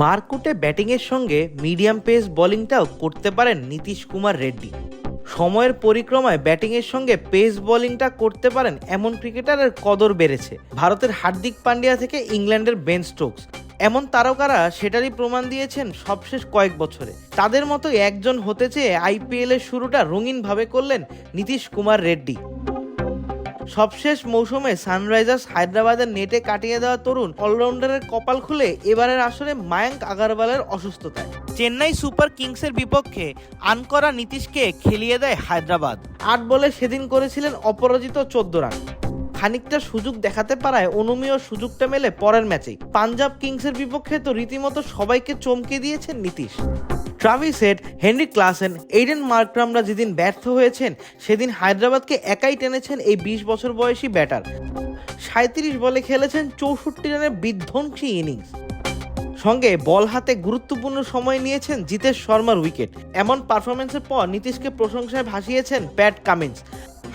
মারকুটে ব্যাটিংয়ের সঙ্গে medium pace বোলিংটাও করতে পারেন নীতিশ কুমার রেড্ডি। সময়ের পরিক্রমায় ব্যাটিংয়ের সঙ্গে পেস বোলিংটা করতে পারেন এমন ক্রিকেটারের কদর বেড়েছে। ভারতের হার্দিক পান্ডিয়া থেকে ইংল্যান্ডের বেন স্টোকস। এমন তারকারা সেটারই প্রমাণ দিয়েছেন সবশেষ কয়েক বছরে। তাদের মতো একজন হতে চেয়ে আইপিএলের শুরুটা রঙিনভাবে করলেন নীতিশ কুমার রেড্ডি। সবশেষ মৌসুমে সানরাইজার্স হায়দ্রাবাদের নেটে কাটিয়ে দেওয়া তরুণ অলরাউন্ডারের কপাল খুলে এবারের আসরে মায়াঙ্ক আগারওয়ালের অসুস্থতায়। চেন্নাই সুপার কিংসের বিপক্ষে আনকরা নীতিশকে খেলিয়ে দেয় হায়দ্রাবাদ। আট বলে সেদিন করেছিলেন অপরাজিত চোদ্দ রান। খানিকটা সুযোগ দেখাতে পারায় অনুমেয় সুযোগটা মেলে পরের ম্যাচেই। পাঞ্জাব কিংসের বিপক্ষে তো রীতিমতো সবাইকে চমকে দিয়েছেন Nitish. Travis Head Heinrich Klaasen, Aiden মার্করামরা যেদিন ব্যর্থ হয়েছেন, সেদিন হায়দ্রাবাদকে একাই টেনেছেন এই বিশ বছর বয়সী ব্যাটার। সাঁত্রিশ বলে খেলেছেন চৌষট্টি রানের বিধ্বংসী ইনিংস। সঙ্গে বল হাতে গুরুত্বপূর্ণ সময় নিয়েছেন জিতেশ শর্মার উইকেট। এমন পারফরমেন্সের পর নীতিশকে প্রশংসায় ভাসিয়েছেন প্যাট কামিন্স।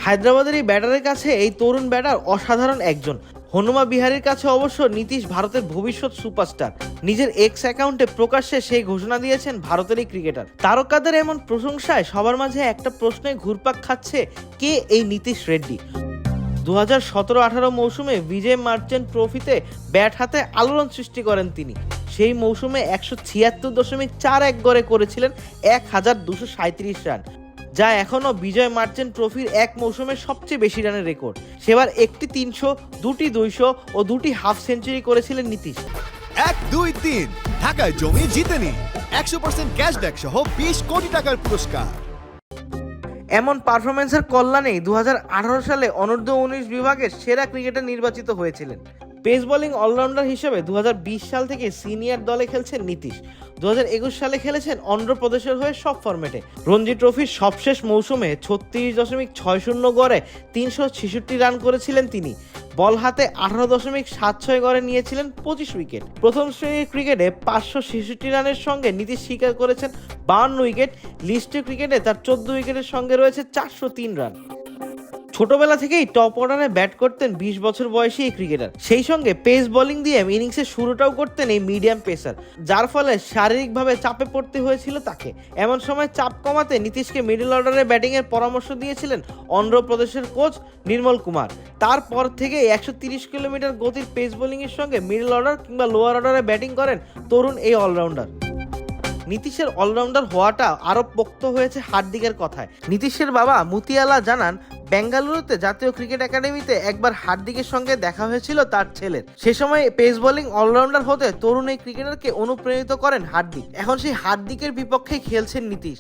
হায়দ্রাবাদের এই ব্যাটারের কাছে এই তরুণ ব্যাটার অসাধারণ একজন। হনুমা বিহারের কাছে অবশ্য নীতিশ ভারতের ভবিষ্যৎ সুপারস্টার। নিজের এক্স অ্যাকাউন্টে প্রকাশ্যে সেই ঘোষণা দিয়েছেন ভারতের এই ক্রিকেটার। তারকাদের এমন প্রশংসায় সবার মাঝে একটা প্রশ্নে ঘুরপাক খাচ্ছে কে এই নীতিশ রেড্ডি? দু হাজার সতেরো আঠারো মৌসুমে বিজয় মার্চেন্ট ট্রফিতে ব্যাট হাতে আলোড়ন সৃষ্টি করেন তিনি। সেই মৌসুমে একশো ছিয়াত্তর দশমিক চার এক গড়ে করেছিলেন এক হাজার দুশো সাঁত্রিশ রান। যা এখনও বিজয় মার্চেন্ট ট্রফির এক মৌসুমে সবচেয়ে বেশি রানের রেকর্ড। সেবার একটি তিনশো দুটি দুইশো ও দুটি হাফ সেঞ্চুরি করেছিলেন নীতিশ। এক দুই তিন। ঢাকায় জমি জিতে নিন একশো পার্সেন্ট ক্যাশব্যাক সহ বিশ কোটি টাকার পুরস্কার। এমন পারফরমেন্সের কল্যাণেই দু হাজার আঠারো সালে অনূর্ধ্ব উনিশ বিভাগের সেরা ক্রিকেটার নির্বাচিত হয়েছিলেন। পেস বোলিং অলরাউন্ডার হিসেবে দুহাজার বিশ সাল থেকে সিনিয়র দলে খেলছেন নীতিশ। দুহাজার একুশ সালে খেলেছেন অন্ধ্রপ্রদেশের হয়ে সব ফরম্যাটে রঞ্জি ট্রফির সবশেষ মৌসুমে ছত্রিশ দশমিক ছয় শূন্য গড়ে তিনশো ছেষট্টি রান করেছিলেন তিনি। বল হাতে আঠারো দশমিক সাত ছয় গড়ে নিয়েছিলেন পঁচিশ উইকেট প্রথম শ্রেণির ক্রিকেটে পাঁচশো ছেষট্টি রানের সঙ্গে নীতিশ স্বীকার করেছেন বাউন্ন উইকেট লিস্টে ক্রিকেটে তার চোদ্দ উইকেটের সঙ্গে রয়েছে চারশো তিন রান ছোটবেলা থেকেই টপ অর্ডারে ব্যাট করতেন বিশ বছর বয়সী এই ক্রিকেটার সেই সঙ্গে পেস বোলিং দিয়ে ইনিংসের শুরুটাও করতেন এই মিডিয়াম পেসার যার ফলে শারীরিকভাবে চাপে পড়তে হয়েছিল তাকে। এমন সময় চাপ কমাতে নীতিশকে মিডল অর্ডারে ব্যাটিংয়ের পরামর্শ দিয়েছিলেন অন্ধ্রপ্রদেশের কোচ নির্মল কুমার। তারপর থেকে একশো তিরিশ কিলোমিটার গতির পেস বোলিংয়ের সঙ্গে মিডল অর্ডার কিংবা লোয়ার অর্ডারে ব্যাটিং করেন তরুণ এই অলরাউন্ডার নীতিশের অলরাউন্ডার হওয়াটা আরও পোক্ত হয়েছে হার্দিকের কথায়। নীতিশের বাবা মুতিয়ালা জানান বেঙ্গালুরুতে জাতীয় ক্রিকেট একাডেমিতে একবার হার্দিকের সঙ্গে দেখা হয়েছিল তার ছেলের। সে সময় পেস বোলিং অলরাউন্ডার হতে তরুণ এই ক্রিকেটারকে অনুপ্রাণিত করেন হার্দিক। এখন সেই হার্দিকের বিপক্ষে খেলছেন নীতিশ।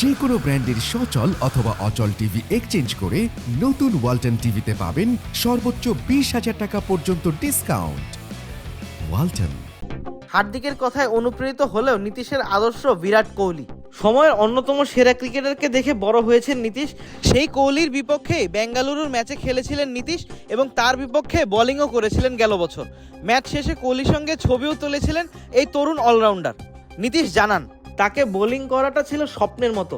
যে কোনো ব্র্যান্ডের সচল অথবা অচল টিভি এক্সচেঞ্জ করে নতুন ওয়ালটন টিভিতে পাবেন সর্বোচ্চ বিশ হাজার টাকা পর্যন্ত ডিসকাউন্ট। ওয়ালটন। হার্দিকের কথায় অনুপ্রেরিত হলেও নীতিশের আদর্শ বিরাট কোহলি। সময়ের অন্যতম সেরা ক্রিকেটারকে দেখে বড় হয়েছেন নীতিশ। সেই কোহলির বিপক্ষে বেঙ্গালুরুর ম্যাচে খেলেছিলেন নীতিশ এবং তার বিপক্ষে বোলিংও করেছিলেন গেল বছর। ম্যাচ শেষে কোহলির সঙ্গে ছবিও তুলেছিলেন এই তরুণ অলরাউন্ডার। নীতিশ জানান, তাকে বোলিং করাটা ছিল স্বপ্নের মতো।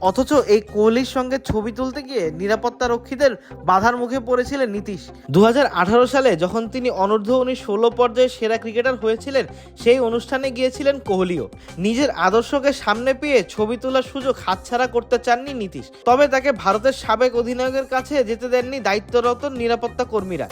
অথচ এই কোহলির সঙ্গে ছবি তুলতে গিয়ে নিরাপত্তা রক্ষীদের বাধার মুখে পড়েছিলেন নীতিশ। দুহাজার আঠারো সালে যখন তিনি অনূর্ধ্ব উনিশ ষোলো পর্যায়ে সেরা ক্রিকেটার হয়েছিলেন, সেই অনুষ্ঠানে গিয়েছিলেন কোহলিও। নিজের আদর্শকে সামনে পেয়ে ছবি তোলার সুযোগ হাতছাড়া করতে চাননি নীতিশ। তবে তাকে ভারতের সাবেক অধিনায়কের কাছে যেতে দেননি দায়িত্বরত নিরাপত্তা কর্মীরা।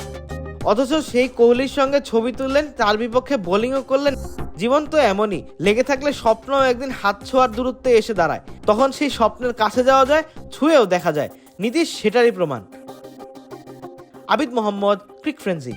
অথচ সেই কোহলির সঙ্গে ছবি তুললেন, তার বিপক্ষে বোলিংও করলেন জীবন তো এমনই, লেগে থাকলে স্বপ্ন একদিন হাত ছোঁয়ার দূরত্বে এসে দাঁড়ায়। তখন সেই স্বপ্নের কাছে যাওয়া যায়, ছুঁয়েও দেখা যায়। নীতিশ সেটারই প্রমাণ। আবিদ মোহাম্মদ, ক্রিক ফ্রেন্সি